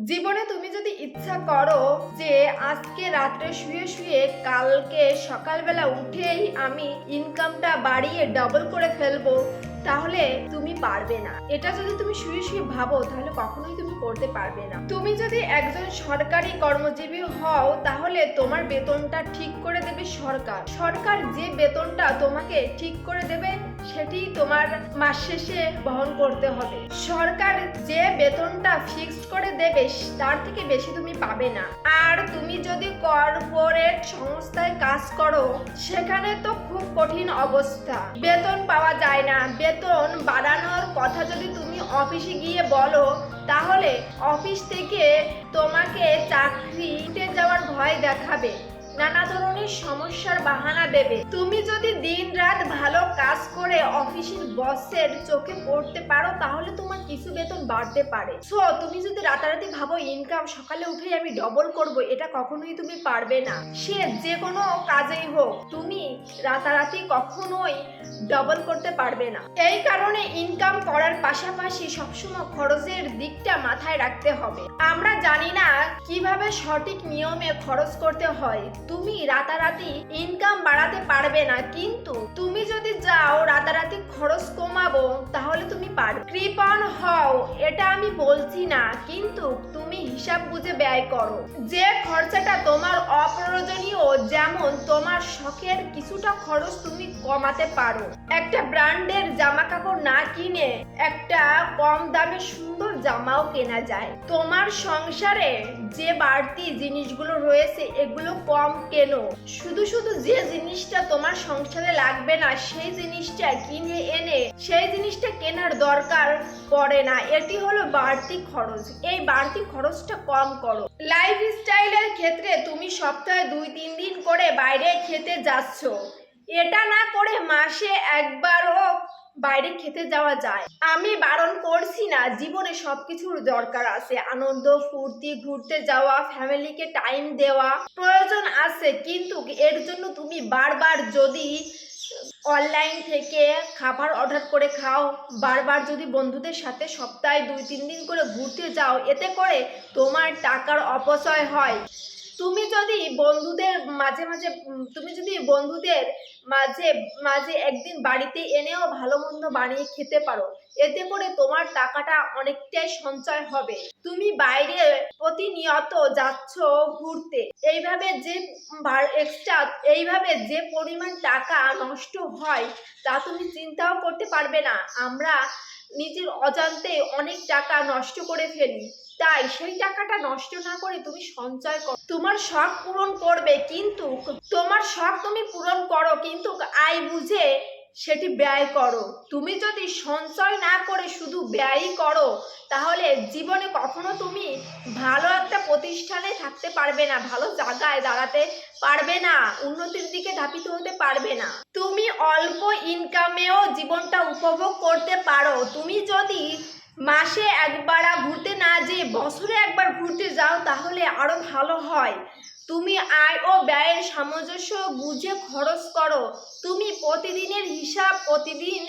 জীবনে তুমি যদি ইচ্ছা করো যে আজকে রাত্রে শুয়ে শুয়ে কালকে সকালবেলা উঠেই আমি ইনকামটা বাড়িয়ে ডবল করে ফেলব তাহলে তুমি পারবে না। এটা যদি তুমি শুয়ে শুয়ে ভাবো, তাহলে কখনোই তুমি করতে পারবে না। তুমি যদি একজন সরকারি কর্মজীবী হও, তাহলে তোমার বেতনটা ঠিক করে দেবে সরকার। সরকার যে বেতনটা তোমাকে ঠিক করে দেবে, সেটি তোমার মাস শেষে বহন করতে হবে। সরকার যে বেতনটা ফিক্সড করে দেবে, তার থেকে বেশি তুমি পাবে না। আর তুমি যদি কর্পোরেট সংস্থায় কাজ করো, সেখানে তো খুব কঠিন অবস্থা। বেতন পাওয়া যায় না। অফিসে গিয়ে বলো তাহলে অফিস থেকে তোমাকে চাকরিতে যাওয়ার ভয় দেখাবে। নানা ধরনের সমস্যার বাহানা দেবে। তুমি যদি দিন রাত ভালো কাজ করে অফিসের বসের চোখে পড়তে পারো, তাহলে তোমার কিছু বেতন বাড়তে পারে। সো তুমি যদি রাতারাতি ভাবো ইনকাম সকালে উঠে আমি ডবল করব, এটা কখনোই তুমি পারবে না। সে যে কোনো কাজেই হোক, তুমি রাতারাতি কখনোই ডবল করতে পারবে না। এই কারণে ইনকাম করার পাশাপাশি সবসময় খরচের দিকটা মাথায় রাখতে হবে। আমরা জানি না কীভাবে সঠিক নিয়মে খরচ করতে হয়। তুমি রাতারাতি ইনকাম বাড়াতে পারবে না, কিন্তু তুমি যদি যাও, রাতারাতি খরচ কমাবো, তাহলে তুমি পারবে। কৃপণ হও, এটা আমি বলছি না, কিন্তু তুমি হিসাব বুঝে ব্যয় করো। যে খরচাটা তোমার অপ্রয়োজনীয়, যেমন তোমার শখের কিছুটা খরচ তুমি কমাতে পারো। একটা ব্র্যান্ডের জামা কাপড় না কিনে একটা কম দামে সুন্দর জামাও কেনা যায়। তোমার সংসারে যে বাড়তি জিনিসগুলো রয়েছে, এগুলো কম কেনো? শুধু শুধু যে জিনিসটা তোমার সংসারে লাগবে না, সেই জিনিসটা কিনে এনে, সেই জিনিসটা কেনার দরকার পড়ে না। এটি হলো বাড়তি খরচ। এই বাড়তি খরচটা কম করো। লাইফ স্টাইলের ক্ষেত্রে তুমি সপ্তাহে দুই, তিন দিন করে বাইরে খেতে যাচ্ছ। এটা না করে মাসে একবারও বাইরে খেতে যাওয়া যায়। আমি বারণ করছি না, জীবনে সবকিছুর দরকার আছে। আনন্দ, ফুর্তি, ঘুরতে যাওয়া, ফ্যামিলিকে টাইম দেওয়া প্রয়োজন আছে, কিন্তু এর জন্য তুমি বারবার যদি অনলাইন থেকে খাবার অর্ডার করে খাও, বারবার যদি বন্ধুদের সাথে সপ্তাহে দুই তিন দিন করে ঘুরতে যাও, এতে করে তোমার টাকার অপচয় হয়। তুমি যদি বন্ধুদের মাঝে মাঝে তুমি যদি বন্ধুদের মাঝে মাঝে একদিন বাড়িতে এনেও ভালো মন্দ বানিয়ে খেতে পারো, এতে করে তোমার টাকাটা অনেকটাই সঞ্চয় হবে। তুমি বাইরে প্রতিনিয়ত যাচ্ছ ঘুরতে, এইভাবে যে এক্সট্রা এইভাবে যে পরিমাণ টাকা নষ্ট হয়, তা তুমি চিন্তাও করতে পারবে না। আমরা নিজের অজান্তে অনেক টাকা নষ্ট করে ফেলি। তাই সেই টাকাটা নষ্ট না করে তুমি সঞ্চয় করো। তোমার শখ পূরণ করবে, কিন্তু তোমার শখ তুমি পূরণ করো, কিন্তু আয় বুঝে সেটি ব্যয় করো। তুমি যদি সঞ্চয় না করে শুধু ব্যয়ই করো, তাহলে জীবনে কখনো তুমি ভালো একটা প্রতিষ্ঠানে থাকতে পারবে না, ভালো জায়গায় দাঁড়াতে পারবে না, উন্নতির দিকে ধাপিত হতে পারবে না। তুমি অল্প ইনকামেও জীবনটা উপভোগ করতে পারো। তুমি যদি মাসে একবার ঘুরতে না যেয়ে বছরে একবার ঘুরতে যাও, তাহলে আরও ভালো হয়। তুমি আয় ও ব্যয়ের সামঞ্জস্য বুঝে খরচ করো। তুমি প্রতিদিনের হিসাব, প্রতিদিন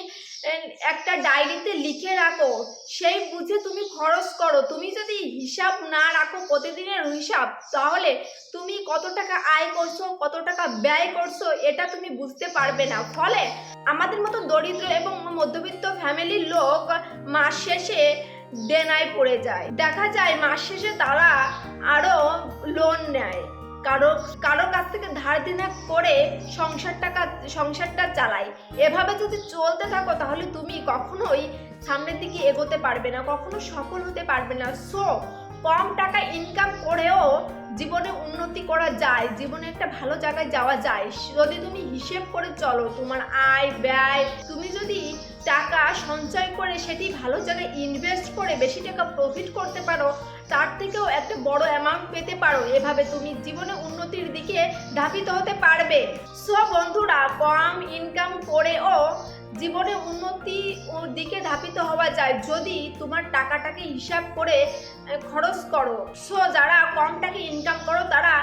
একটা ডায়েরিতে লিখে রাখো। সেই বুঝে তুমি খরচ করো। তুমি যদি হিসাব না রাখো প্রতিদিনের হিসাব, তাহলে তুমি কত টাকা আয় করছ, কত টাকা ব্যয় করছ, এটা তুমি বুঝতে পারবে না। ফলে আমাদের মতো দরিদ্র এবং মধ্যবিত্ত ফ্যামিলির লোক মাস শেষে ডেনায় পড়ে যায়। দেখা যায় মাস শেষে তারা আরও লোন নেয়। কারও কারও কাছ থেকে ধার দিনা করে সংসার টাকা সংসারটা চালায়। এভাবে যদি চলতে থাকো, তাহলে তুমি কখনোই সামনের দিকে এগোতে পারবে না, কখনো সফল হতে পারবে না। সো কম টাকা ইনকাম করেও জীবনে উন্নতি করা যায়, জীবনে একটা ভালো জায়গায় যাওয়া যায়। যদি তুমি হিসেব করে চলো, তোমার আয়, ব্যয়, তুমি যদি টাকা সঞ্চয় করে সেটি ভালো জায়গায় ইনভেস্ট করে, বেশি টাকা প্রফিট করতে পারো তার থেকেও একটা বড় অ্যামাউন্ট পেতে পারো। এভাবে তুমি জীবনে উন্নতির দিকে ধাবিত হতে পারবে। সো বন্ধুরা কম ইনকাম করেও জীবনে উন্নতি ও দিকে ধাপিত হওয়া যায় যদি তোমার টাকাটাকে হিসাব করে খরচ করো। সো যারা কম টাকা ইনকাম করো, তারা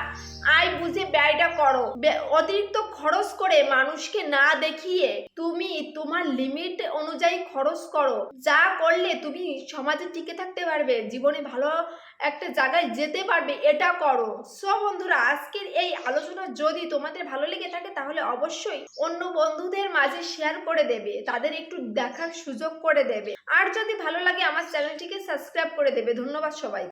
আয় বুঝে ব্যয়টা করো। অতিরিক্ত খরচ করে মানুষকে না দেখিয়ে তুমি তোমার লিমিট অনুযায়ী খরচ করো। যা করলে তুমি সমাজে টিকে থাকতে পারবে, জীবনে ভালো একটা জায়গায় যেতে পারবে, এটা করো। সো বন্ধুরা, আজকের এই আলোচনা যদি তোমাদের ভালো লেগে থাকে, তাহলে অবশ্যই অন্য বন্ধুদের মাঝে শেয়ার করে দেবে। তাদের একটু দেখার সুযোগ করে দেবে। আর যদি ভালো লাগে, আমার চ্যানেলটিকে সাবস্ক্রাইব করে দেবে। ধন্যবাদ সবাই